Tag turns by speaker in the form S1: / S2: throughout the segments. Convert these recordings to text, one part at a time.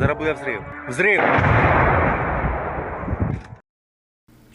S1: Зараз буде взрив. Взрив!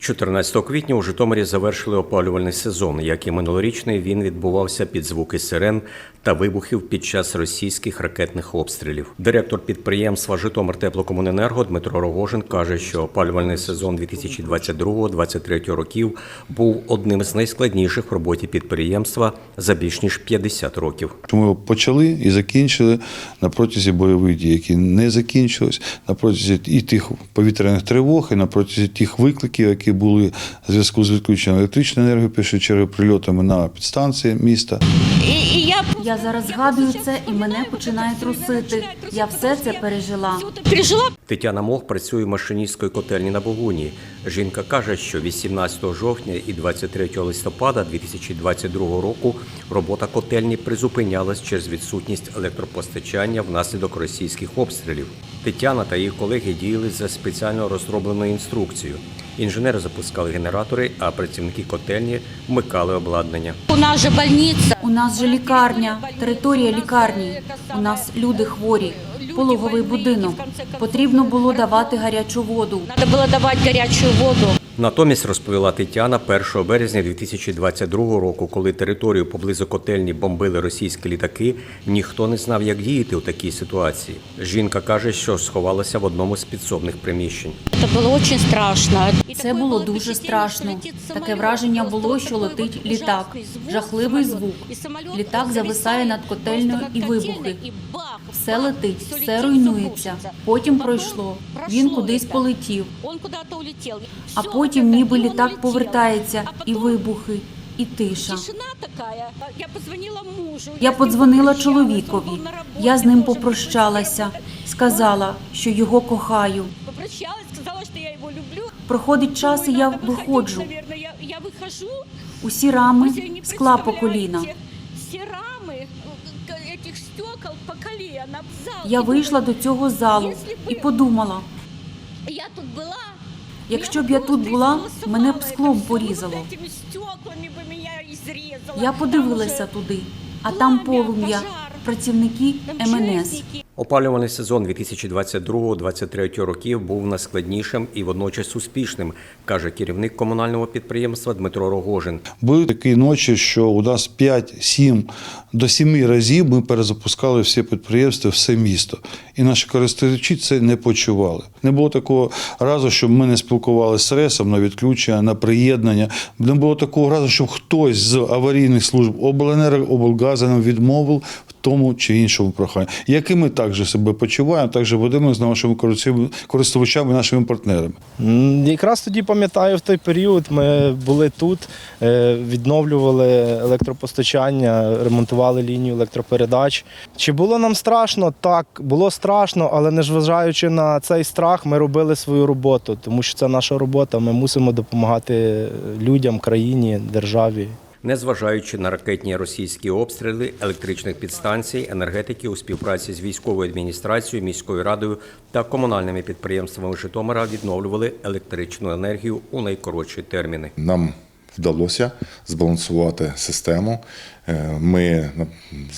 S2: 14 квітня у Житомирі завершили опалювальний сезон. Як і минулорічний, він відбувався під звуки сирен та вибухів під час російських ракетних обстрілів. Директор підприємства Житомир Теплокомуненерго Дмитро Рогожин каже, що опалювальний сезон 2022-2023 років був одним з найскладніших в роботі підприємства за більш ніж 50 років.
S3: Ми почали і закінчили на протязі бойових дій, які не закінчились, на протязі і тих повітряних тривог, і на протязі тих викликів, які були в зв'язку з відключенням електричної енергії, першу чергу прильотами на підстанції міста.
S4: І, і я
S5: Я зараз згадую це і мене починає трусити. Я все це пережила.
S4: пережила.
S2: Тетяна Мох працює в машиністської котельні на Богуні. Жінка каже, що 18 жовтня і 23 листопада 2022 року робота котельні призупинялась через відсутність електропостачання внаслідок російських обстрілів. Тетяна та її колеги діяли за спеціально розробленою інструкцією. Інженери запускали генератори, а працівники котельні вмикали обладнання.
S4: У нас же больниця.
S5: У нас же лікарня, територія лікарні. У нас люди хворі, пологовий будинок. Потрібно було давати гарячу воду.
S4: Треба було давати гарячу воду.
S2: Натомість розповіла Тетяна 1 березня 2022 року, коли територію поблизу котельні бомбили російські літаки, ніхто не знав, як діяти у такій ситуації. Жінка каже, що сховалася в одному з підсобних приміщень.
S4: Це було дуже страшно.
S5: Це було дуже страшно. Таке враження було, що летить літак. Жахливий звук. Літак зависає над котельною і вибухи Все летить, все руйнується. Потім пройшло. Він кудись полетів.
S4: Он куда-то улетел.
S5: А
S4: Всё,
S5: потім
S4: опять
S5: ніби
S4: было
S5: літак
S4: улетело.
S5: повертається,
S4: А
S5: і
S4: потом
S5: вибухи, і тиша.
S4: Тишина така. Я позвонила мужу.
S5: Я
S4: з ним
S5: подзвонила
S4: попрощалась,
S5: чоловікові.
S4: він був на роботі,
S5: Я з ним
S4: дуже
S5: попрощалася,
S4: переживав.
S5: сказала, що його кохаю.
S4: Попрощалась, сказала, що я його люблю.
S5: Проходить час, і
S4: Ой,
S5: я
S4: надо выходить,
S5: виходжу.
S4: наверное. Я, я вихожу.
S5: Усі рами
S4: Ось я не
S5: скла по коліна. Я вийшла до цього залу і подумала, якщо б я тут була, мене б склом порізало. Я подивилася туди, а там полум'я, працівники МНС.
S2: Опалювальний сезон 2022-2023 років був найскладнішим і водночас успішним, каже керівник комунального підприємства Дмитро Рогожин.
S3: Були такі ночі, що у нас 5-7 до 7 разів ми перезапускали всі підприємства, все місто. І наші користувачі це не почували. Не було такого разу, щоб ми не спілкувалися з ресом на відключення, на приєднання. Не було такого разу, щоб хтось з аварійних служб обленерго, облгазу нам відмовив в тому чи іншому проханні. Як і ми також себе почуваємо, так же будемо з нашими користувачами- нашими партнерами.
S6: Якраз тоді пам'ятаю в той період. Ми були тут, е, відновлювали електропостачання, ремонтували лінію електропередач. Чи було нам страшно? Так, було страшно, але незважаючи на цей страх, ми робили свою роботу, тому що це наша робота. Ми мусимо допомагати людям, країні, державі.
S2: Незважаючи на ракетні російські обстріли електричних підстанцій, енергетики у співпраці з військовою адміністрацією, міською радою та комунальними підприємствами Житомира відновлювали електричну енергію у найкоротші терміни.
S7: Нам вдалося збалансувати систему. Е, Ми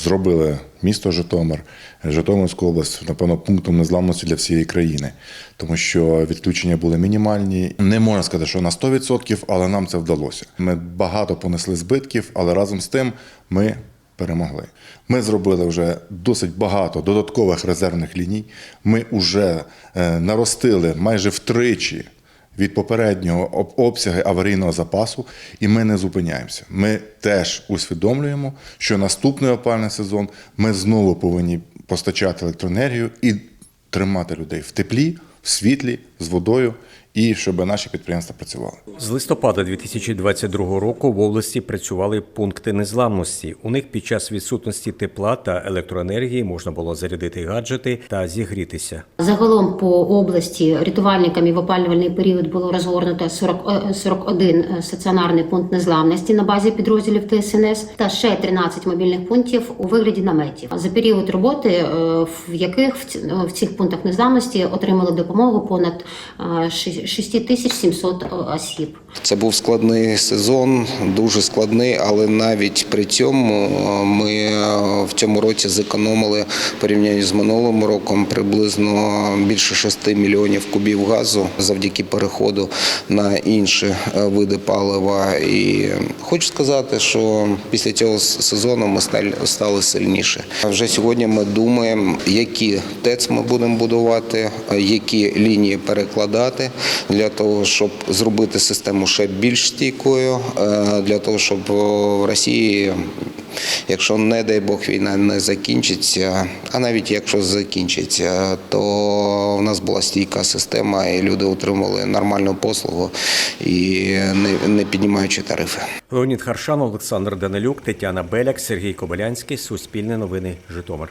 S7: зробили місто Житомир, Житомирську область, напевно, пунктом незламності для всієї країни, тому що відключення були мінімальні. Не можна сказати, що на 100%, але нам це вдалося. Ми багато понесли збитків, але разом з тим ми перемогли. Ми зробили вже досить багато додаткових резервних ліній. Ми вже е, наростили майже втричі від попереднього об- обсяги аварійного запасу, і ми не зупиняємося. Ми теж усвідомлюємо, що наступний опальний сезон ми знову повинні постачати електроенергію і тримати людей в теплі, в світлі, з водою, і щоб наші підприємства працювали.
S2: З листопада 2022 року в області працювали пункти незламності. У них під час відсутності тепла та електроенергії можна було зарядити гаджети та зігрітися.
S8: Загалом по області рятувальниками в опалювальний період було розгорнуто 40, е, 41 стаціонарний пункт незламності на базі підрозділів ТСНС та ще 13 мобільних пунктів у вигляді наметів. За період роботи, е, в яких в е, цих пунктах незламності отримали допомогу понад е, 6700 осіб.
S1: Це був складний сезон, дуже складний, але навіть при цьому е, ми е, в цьому році зекономили в порівнянні з минулим роком приблизно більше 6 мільйонів кубів газу завдяки переходу на інші е, види палива. І хочу сказати, що після цього сезону ми стали- сильніше. Вже сьогодні ми думаємо, які ТЕЦ ми будемо будувати, які лінії перекладати для того, щоб зробити систему ще більш стійкою, е, для того, щоб в Росії, якщо не дай Бог війна не закінчиться, а навіть якщо закінчиться, то в нас була стійка система, і люди отримали нормальну послугу і не, не піднімаючи тарифи.
S2: Леонід Харшан, Олександр Данилюк, Тетяна Беляк, Сергій Кобилянський. Суспільне новини. Житомир.